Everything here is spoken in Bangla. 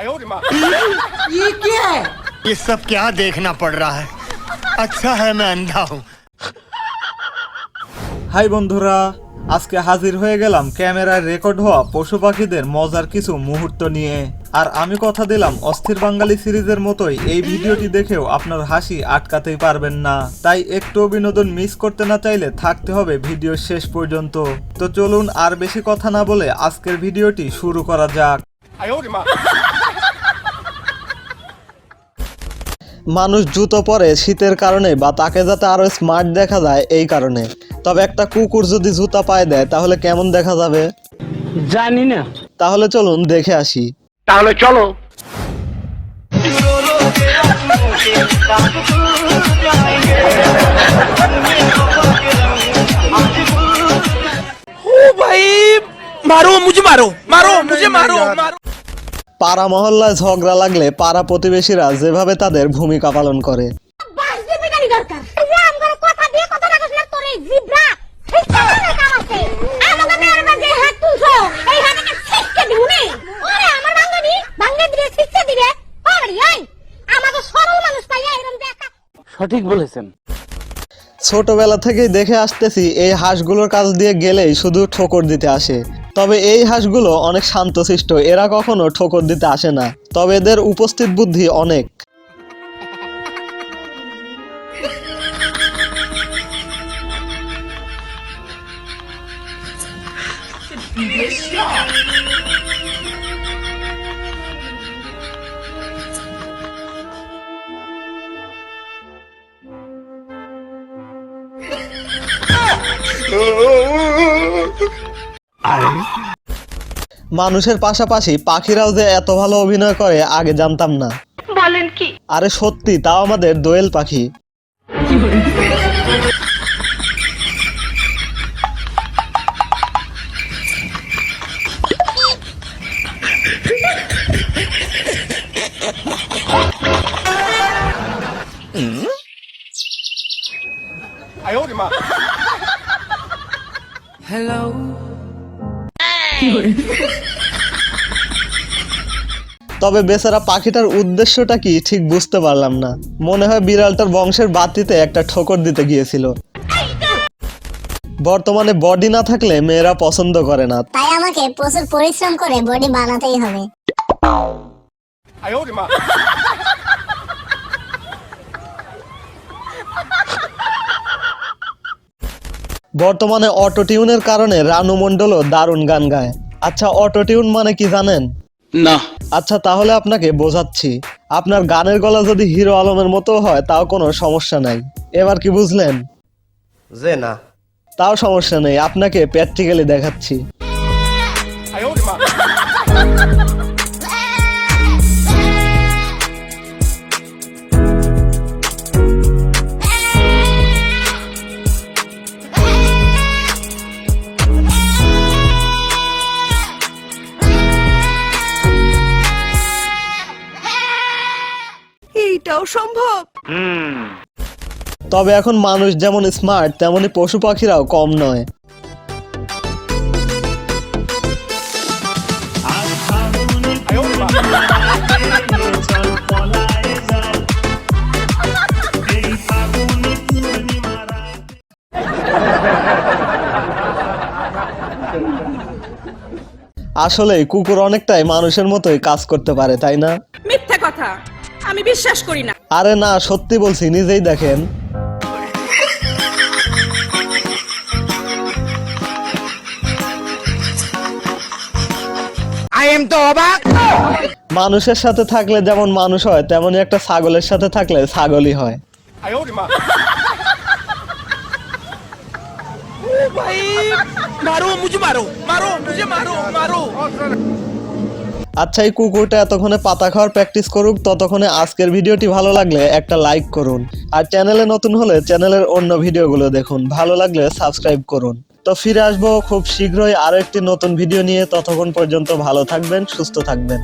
ये क्या है ये सब क्या देखना पड़ रहा है अच्छा है मैं अंधा हूँ হাই বন্ধুরা আজকে হাজির হয়ে গেলাম ক্যামেরায় রেকর্ড হওয়া পশু পাখিদের মজার কিছু মুহূর্ত নিয়ে আর আমি কথা দিলাম অস্থির বাঙালি সিরিজের মতোই এই ভিডিওটি দেখেও আপনার হাসি আটকাতেই পারবেন না তাই একটু বিনোদন মিস করতে না চাইলে থাকতে হবে ভিডিও শেষ পর্যন্ত তো চলুন আর বেশি কথা না বলে আজকের ভিডিওটি শুরু করা যাক মানুষ জুতো পরে শীতের কারণে বা তাকে যাতে আরও স্মার্ট দেখা যায় এই কারণে। তবে একটা কুকুর যদি জুতা পায়ে দেয় তাহলে কেমন দেখা যাবে? জানি না। তাহলে চলুন দেখে আসি। তাহলে চলো। ও ভাই মারো মুঝে মারো মারো মুঝে মারো মারো। পাড়া মহল্লায় ঝগড়া লাগলে পাড়া প্রতিবেশীরা যেভাবে তাদের ভূমিকা পালন করে। বাস দিবি গাড়ি দরকার। এই যে আমগর কথা দিয়ে কথা রাখছ না তোর এই জিব্রা। ঠিক করে কাম আছে। আমাকে মেয়ের বাজে হাত তুলছো। এই হাতকে ছিটকে দিউনি ওরে আমার বাঙ্গানি বাঙ্গা দিয়ে ছিটকে দিবে। ওরে এই আমাকে সরল মানুষ পাইয়া এরকম দেখা। সঠিক বলেছেন। ছোটবেলা থেকেই দেখে আসতেছি এই হাঁসগুলোর কাছ দিয়ে গেলেই শুধু ঠোকর দিতে আসে। তবে এই হাঁসগুলো অনেক শান্তশিষ্ট, এরা কখনো ঠোকর দিতে আসে না, তবে এদের উপস্থিত বুদ্ধি অনেক। মানুষের পাশাপাশি পাখিরাও যে এত ভালো অভিনয় করে আগে জানতাম না। বলেন কি? আরে সত্যি তাও আমাদের দোয়েল পাখি। তবে বেচারা পাখিটার উদ্দেশ্যটা কি ঠিক বুঝতে পারলাম না। মনে হয় বিড়ালটার বংশের বাতিতে একটা ঠোকর দিতে গিয়েছিল। বর্তমানে বডি না থাকলে মেয়েরা পছন্দ করে না। তাই আমাকে প্রচুর পরিশ্রম করে বডি বানাতেই হবে। বর্তমানে অটো টিউনের কারণে রানু মণ্ডলও দারুণ গান গায়। আচ্ছা অটো টিউন মানে কি জানেন? না। আচ্ছা তাহলে আপনাকে বোঝাচ্ছি। আপনার গানের গলা যদি হিরো আলমের মতো হয় তাও কোনো সমস্যা নাই। এবার কি বুঝলেন? যে না। তাও সমস্যা নেই আপনাকে প্র্যাকটিক্যালি দেখাচ্ছি। এইটাও সম্ভব? তবে এখন মানুষ যেমন স্মার্ট তেমনি পশু পাখিরাও কম নয়। আসলে কুকুর অনেকটাই মানুষের মতোই কাজ করতে পারে তাই না? মিথ্যা কথা। আমি বিশ্বাস করি না। আরে না সত্যি বলছি নিজেই দেখেন। আই এম তো অবাক মানুষের সাথে থাকলে যেমন মানুষ হয় তেমনই একটা ছাগলের সাথে থাকলে ছাগলই হয়। মারো মারো মারো মারো। আচ্ছা এই কুকুরটা এতক্ষণে পাতা খাওয়ার প্র্যাকটিস করুক, ততক্ষণে আজকের ভিডিওটি ভালো লাগলে একটা লাইক করুন। আর চ্যানেলে নতুন হলে চ্যানেলের অন্য ভিডিওগুলো দেখুন। ভালো লাগলে সাবস্ক্রাইব করুন। তো ফিরে আসব খুব শীঘ্রই আরও একটি নতুন ভিডিও নিয়ে। ততক্ষণ পর্যন্ত ভালো থাকবেন, সুস্থ থাকবেন।